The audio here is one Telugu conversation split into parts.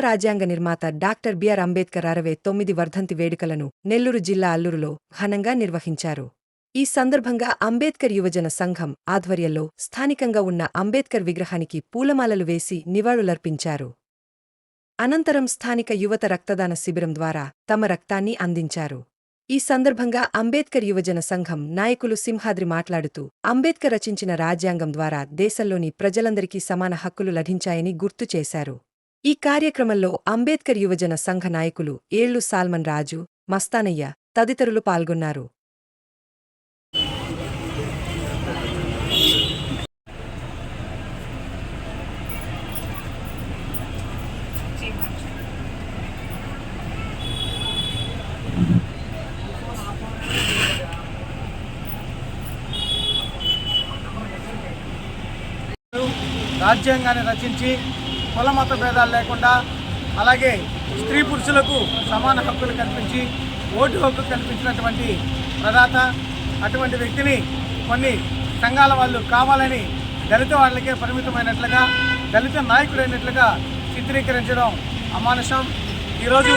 రాజ్యాంగ నిర్మాత డాక్టర్ బిఆర్ అంబేద్కర్ అరవై తొమ్మిది వర్ధంతి వేడుకలను నెల్లూరు జిల్లా అల్లూరులో ఘనంగా నిర్వహించారు. ఈ సందర్భంగా అంబేద్కర్ యువజన సంఘం ఆధ్వర్యంలో స్థానికంగా ఉన్న అంబేద్కర్ విగ్రహానికి పూలమాలలు వేసి నివాళులర్పించారు. అనంతరం స్థానిక యువత రక్తదాన శిబిరం ద్వారా తమ రక్తాన్ని అందించారు. ఈ సందర్భంగా అంబేద్కర్ యువజన సంఘం నాయకులు సింహాద్రి మాట్లాడుతూ అంబేద్కర్ రచించిన రాజ్యాంగం ద్వారా దేశంలోని ప్రజలందరికీ సమాన హక్కులు లభించాయని గుర్తు చేశారు. ఈ కార్యక్రమంలో అంబేద్కర్ యువజన సంఘ నాయకులు ఏళ్ళు సాల్మన్ రాజు మస్తానయ్య తదితరులు పాల్గొన్నారు. రాజ్యాంగాన్ని రచించి కుల మత భేదాలు లేకుండా అలాగే స్త్రీ పురుషులకు సమాన హక్కులు కల్పించి ఓటు హక్కు కల్పించినటువంటి ప్రదాత అటువంటి వ్యక్తిని కొన్ని సంఘాల వాళ్ళు కావాలని దళిత వాళ్ళకే పరిమితమైనట్లుగా దళిత నాయకుడైనట్లుగా చిత్రీకరించడం అమానుషం. ఈరోజు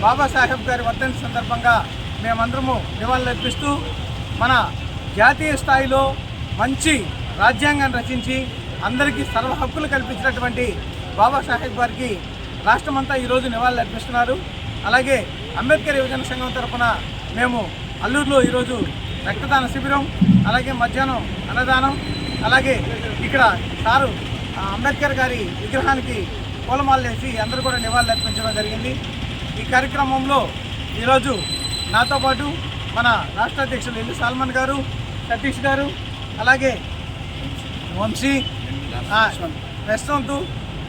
బాబాసాహెబ్ గారి వర్ధంతి సందర్భంగా మేమందరము నివాళులర్పిస్తూ మన జాతీయ స్థాయిలో మంచి రాజ్యాంగాన్ని రచించి అందరికీ సర్వ హక్కులు కల్పించినటువంటి బాబాసాహెబ్ గారికి రాష్ట్రమంతా ఈరోజు నివాళులు అర్పిస్తున్నారు. అలాగే అంబేద్కర్ యువజన సంఘం తరఫున మేము అల్లూరులో ఈరోజు రక్తదాన శిబిరం అలాగే మధ్యాహ్నం అన్నదానం అలాగే ఇక్కడ సారు అంబేద్కర్ గారి విగ్రహానికి పూలమాలలు వేసి అందరూ కూడా నివాళులు అర్పించడం జరిగింది. ఈ కార్యక్రమంలో ఈరోజు నాతో పాటు మన రాష్ట్ర అధ్యక్షులు ఎల్లి సాల్మన్ గారు సతీష్ గారు అలాగే వంశీ ఆ,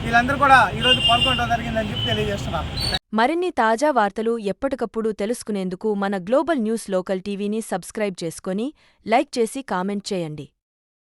వీళ్ళందరూ కూడా ఈరోజు పాల్గొనడం జరిగిందని చెప్పి తెలియజేస్తున్నాను మరిన్ని తాజా వార్తలు ఎప్పటికప్పుడు తెలుసుకునేందుకు మన గ్లోబల్ న్యూస్ లోకల్ టీవీని సబ్స్క్రైబ్ చేసుకొని లైక్ చేసి కామెంట్ చేయండి.